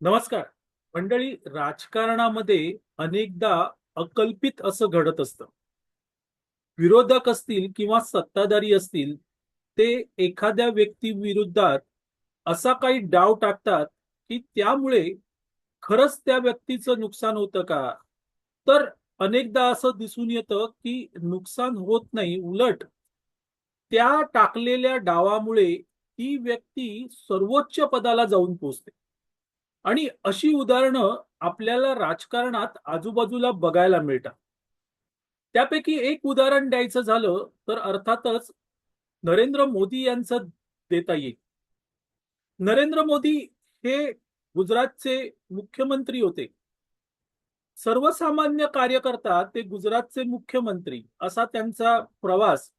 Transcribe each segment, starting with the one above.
नमस्कार. मंडळी राजकारणामध्ये अनेकदा अकल्पित असं घडत असतं. विरोधक असतील किंवा सत्ताधारी असतील ते एखाद्या व्यक्ती विरुद्धात असा काही डाव टाकतात की त्यामुळे खरंच त्या व्यक्तीचं नुकसान होतं का? तर अनेकदा असं दिसून येतं की नुकसान होत नाही उलट त्या टाकलेल्या डावामुळे ती व्यक्ती सर्वोच्च पदाला जाऊन पोहोचते आणि अशी उदाहरणं आपल्याला राजकारणात आजूबाजूला बघायला मिळतात. त्यापैकी एक उदाहरण द्यायचं झालं तर अर्थातच नरेंद्र मोदी यांचं देता येईल. नरेंद्र मोदी हे गुजरातचे मुख्यमंत्री होते. सर्वसामान्य कार्यकर्ता ते गुजरातचे मुख्यमंत्री असा त्यांचा प्रवास.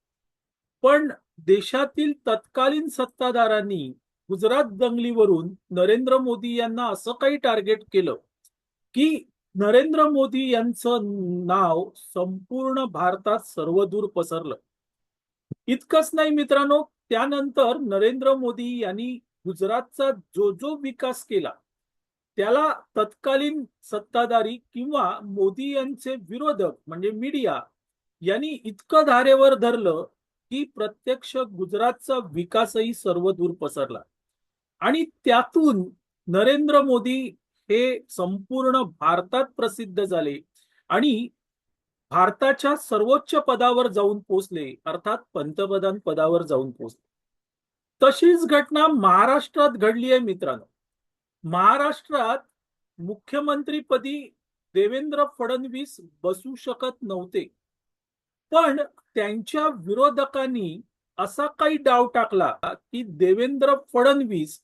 पण देशातील तत्कालीन सत्ताधारांनी गुजरात दंगलीवरून नरेंद्र मोदी यांना असं काही टार्गेट केलं की नरेंद्र मोदी यांचं नाव संपूर्ण भारतात सर्वदूर पसरलं. इतकंच नाही मित्रांनो त्यानंतर नरेंद्र मोदी यांनी गुजरातचा जो जो विकास केला त्याला तत्कालीन सत्ताधारी किंवा मोदी यांचे विरोधक म्हणजे मीडिया यांनी इतकं धारेवर धरलं की प्रत्यक्ष गुजरातचा विकासही सर्व दूर पसरला. आणि त्यातून नरेंद्र मोदी हे संपूर्ण भारतात प्रसिद्ध झाले आणि भारताच्या सर्वोच्च पदावर जाऊन पोचले अर्थात पंतप्रधान पदावर जाऊन पोचले तशीच घटना महाराष्ट्रात घडली आहे मित्रांनो. महाराष्ट्रात मुख्यमंत्रीपदी देवेंद्र फडणवीस बसू शकत नव्हते. पण त्यांच्या विरोधकांनी असा काही डाव टाकला की देवेंद्र फडणवीस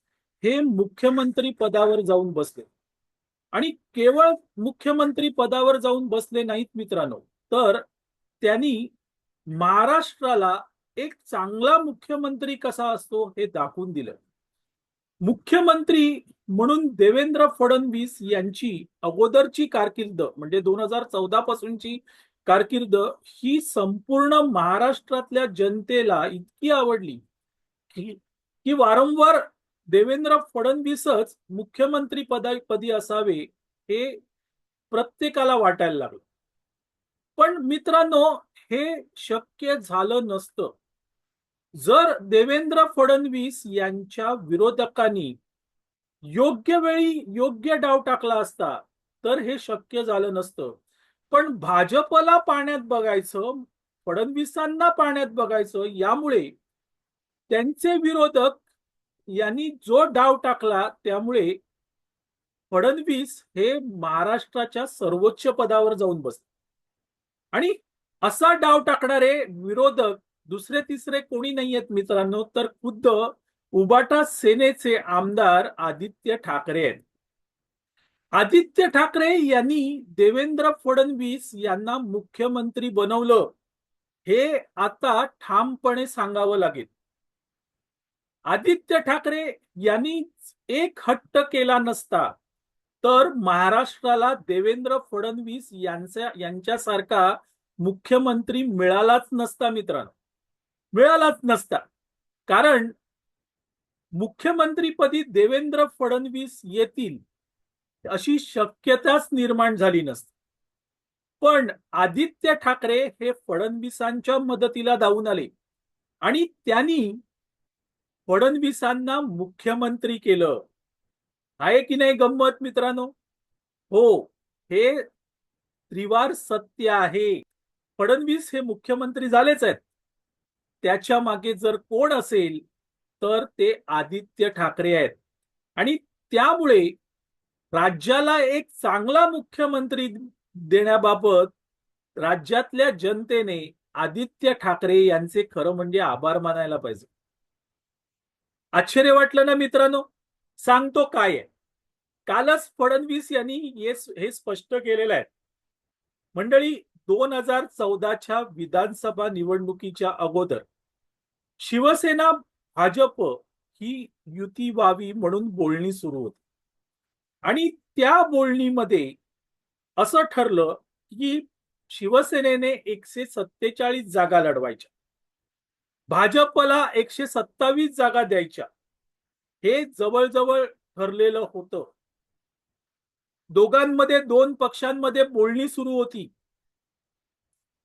हे मुख्यमंत्री पदावर जाऊन बसले. आणि केवळ मुख्यमंत्री पदावर जाऊन बसले नाहीत मित्रांनो तर त्यांनी महाराष्ट्राला एक चांगला मुख्यमंत्री कसा असतो हे दाखवून दिलं. मुख्यमंत्री म्हणून देवेंद्र फडणवीस यांची अगोदरची कारकिर्द म्हणजे दोन हजार चौदा पासूनची कारकीर्द ही संपूर्ण महाराष्ट्रातल्या जनतेला इतकी आवडली की वारंवार देवेंद्र फडणवीसच मुख्यमंत्री पदापदी असावे हे प्रत्येकाला वाटायला लागलं. पण मित्रांनो हे शक्य झालं नसतं. जर देवेंद्र फडणवीस यांच्या विरोधकांनी योग्य वेळी योग्य डाव टाकला असता तर हे शक्य झालं नसतं. पण भाजपला पाण्यात बघायचं फडणवीसांना पाण्यात बघायचं यामुळे त्यांचे विरोधक यांनी जो डाव टाकला त्यामुळे फडणवीस हे महाराष्ट्राच्या सर्वोच्च पदावर जाऊन बसले. आणि असा डाव टाकणारे विरोधक दुसरे तिसरे कोणी नाही आहेत मित्रांनो तर खुद्द उबाटा सेनेचे आमदार आदित्य ठाकरे आहेत. आदित्य ठाकरे यांनी देवेंद्र फडणवीस यांना मुख्यमंत्री बनवलं हे आता ठामपणे सांगावं लागेल. आदित्य ठाकरे यांनी एक हट्ट केला नसता तर महाराष्ट्राला देवेंद्र फडणवीस यांच्या यांच्यासारखा मुख्यमंत्री मिळालाच नसता मित्रांनो. मिळालाच नसता. कारण मुख्यमंत्रीपदी देवेंद्र फडणवीस येतील अशी शक्यताच निर्माण झाली नसते. पण आदित्य ठाकरे हे फडणवीसांच्या मदतीला धावून आले आणि त्यांनी फडणवीसांना मुख्यमंत्री केलं. आहे की नाही गंमत मित्रांनो? हो हे त्रिवार सत्य आहे. फडणवीस हे मुख्यमंत्री झालेच आहेत. त्याच्यामागे जर कोण असेल तर ते आदित्य ठाकरे आहेत. आणि त्यामुळे राज्याला एक चांगला मुख्यमंत्री देण्याबाबत राज्यातल्या जनतेने आदित्य ठाकरे यांचे खरं म्हणजे आभार मानायला पाहिजे. आश्चर्य वाटलं ना मित्रांनो? सांगतो काय आहे. कालच फडणवीस यांनी हे स्पष्ट केलेलं आहे. मंडळी दोन हजार चौदाच्या विधानसभा निवडणुकीच्या अगोदर शिवसेना भाजप ही युती व्हावी म्हणून बोलणी सुरू होती. आणि त्या बोलणीमध्ये असं ठरलं की शिवसेनेने एकशे सत्तेचाळीस जागा लढवायच्या. भाजपला एकशे सत्तावीस जागा द्यायच्या. हे जवळजवळ ठरलेलं होतं. दोघांमध्ये दोन पक्षांमध्ये बोलणी सुरू होती.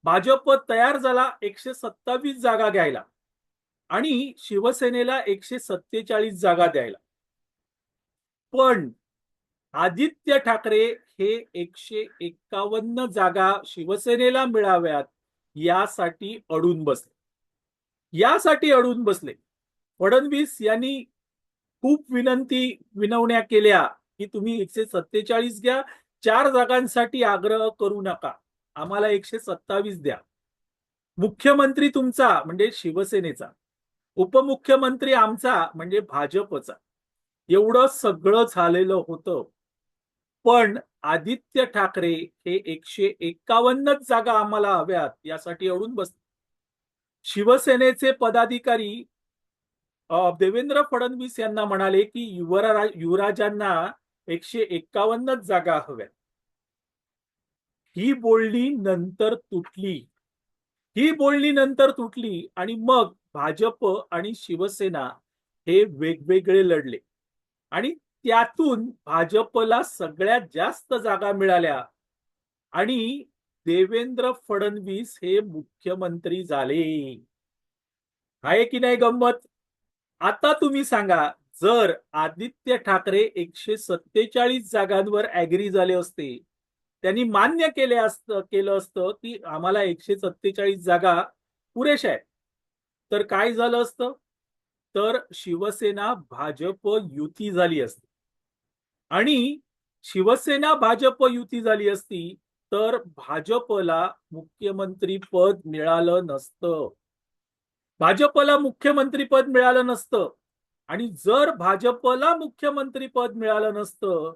भाजप तयार झाला एकशे सत्तावीस जागा घ्यायला आणि शिवसेनेला एकशे सत्तेचाळीस जागा द्यायला. पण आदित्य ठाकरे हे एकशे एक्कावन्न जागा शिवसेनेला मिळाव्यात यासाठी अडून बसले. यासाठी अडून बसले. फडणवीस यांनी खूप विनंती विनवण्या केल्या की तुम्ही एकशे सत्तेचाळीस घ्या चार जागांसाठी आग्रह करू नका. आम्हाला एकशे सत्तावीस द्या. मुख्यमंत्री तुमचा म्हणजे शिवसेनेचा. उपमुख्यमंत्री आमचा म्हणजे भाजपचा. एवढं सगळं झालेलं होतं. पण आदित्य ठाकरे हे एकशे एक्कावन्नच जागा आम्हाला हव्यात यासाठी अडून बसले. शिवसेनेचे पदाधिकारी देवेंद्र फडणवीस यांना म्हणाले की युवरा युवराजांना एकशे एक्कावन्नच जागा हव्यात. ही बोलणी नंतर तुटली. ही बोलणी नंतर तुटली आणि मग भाजप आणि शिवसेना हे वेगवेगळे लढले. आणि त्यातून भाजपला सगळ्यात जास्त जागा मिळाल्या आणि देवेंद्र फडणवीस हे मुख्यमंत्री झाले. आहे की नाही गंमत? आता तुम्ही सांगा जर आदित्य ठाकरे एकशे सत्तेचाळीस जागांवर ऍग्री झाले असते त्यांनी मान्य केले असतं केलं असतं की आम्हाला एकशे सत्तेचाळीस जागा पुरेशा आहेत. तर काय झालं असतं? तर शिवसेना भाजप युती झाली असती. आणि शिवसेना भाजप युती झाली असती तर भाजपला मुख्यमंत्री पद मिळालं नसतं. भाजपला मुख्यमंत्री पद मिळालं नसतं. आणि जर भाजपला मुख्यमंत्री पद मिळालं नसतं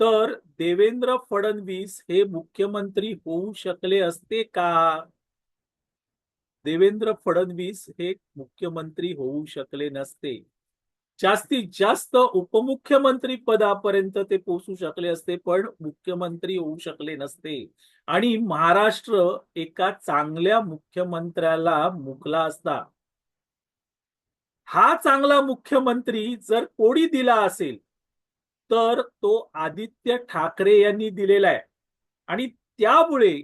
तर देवेंद्र फडणवीस हे मुख्यमंत्री होऊ शकले असते का? देवेंद्र फडणवीस हे मुख्यमंत्री होऊ शकले नसते. जास्तीत जास्त उपमुख्यमंत्री पदापर्यंत ते पोहोचू शकले असते पण मुख्यमंत्री होऊ शकले नसते. आणि महाराष्ट्र एका चांगल्या मुख्यमंत्र्याला मुकला असता. हा चांगला मुख्यमंत्री जर कोणी दिला असेल तर तो आदित्य ठाकरे यांनी दिलेला आहे. आणि त्यामुळे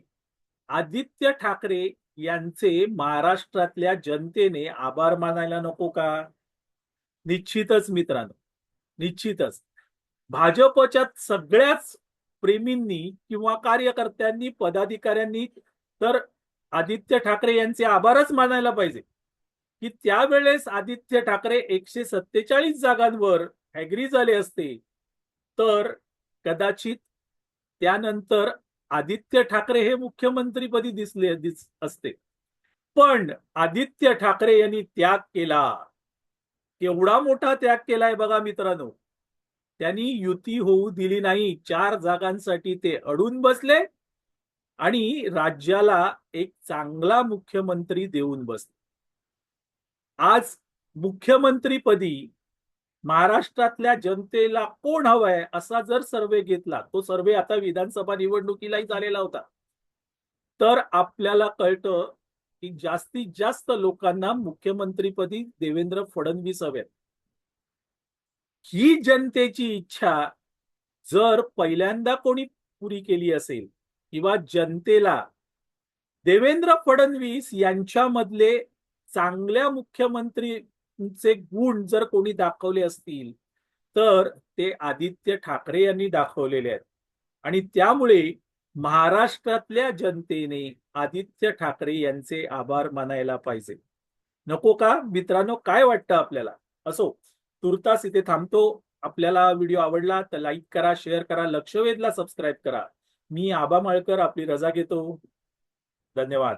आदित्य ठाकरे यांचे महाराष्ट्रातल्या जनतेने आभार मानायला नको का? निश्चितच मित्रांनो. निश्चितच. भाजपच्या सगळ्याच प्रेमींनी किंवा कार्यकर्त्यांनी पदाधिकाऱ्यांनी तर आदित्य ठाकरे यांचे आभारच मानायला पाहिजे की त्यावेळेस आदित्य ठाकरे एकशे सत्तेचाळीस जागांवर ऍग्री झाले असते. तर कदाचित त्यानंतर आदित्य ठाकरे हे मुख्यमंत्रीपदी दिसले दिस असते. पण आदित्य ठाकरे यांनी त्याग केला. केवढा मोठा त्याग केलाय बघा मित्रांनो. त्यांनी युती होऊ दिली नाही. चार जागांसाठी ते अडून बसले आणि राज्याला एक चांगला मुख्यमंत्री देऊन बसले. आज मुख्यमंत्रीपदी महाराष्ट्रातल्या जनतेला कोण हवाय असा जर सर्वे घेतला तो सर्वे आता विधानसभा निवडणुकीलाही झालेला होता. तर आपल्याला कळतं की जास्तीत जास्त लोकांना मुख्यमंत्रीपदी देवेंद्र फडणवीस हवेत. ही जनतेची इच्छा जर पहिल्यांदा कोणी पुरी केली असेल किंवा जनतेला देवेंद्र फडणवीस यांच्यामधले चांगल्या मुख्यमंत्रीचे गुण जर कोणी दाखवले असतील तर ते आदित्य ठाकरे यांनी दाखवलेले आहेत. आणि त्यामुळे महाराष्ट्रातल्या जनतेने आदित्य ठाकरे यांचे आभार मानायला पाहिजे. नको का? मित्रांनो काय वाटतं आपल्याला? असो तुर्तास इथे थांबतो. आपल्याला व्हिडिओ आवडला तर लाईक करा शेअर करा लक्षवेधला सबस्क्राईब करा. मी आबा माळकर आपली रजा घेतो. धन्यवाद.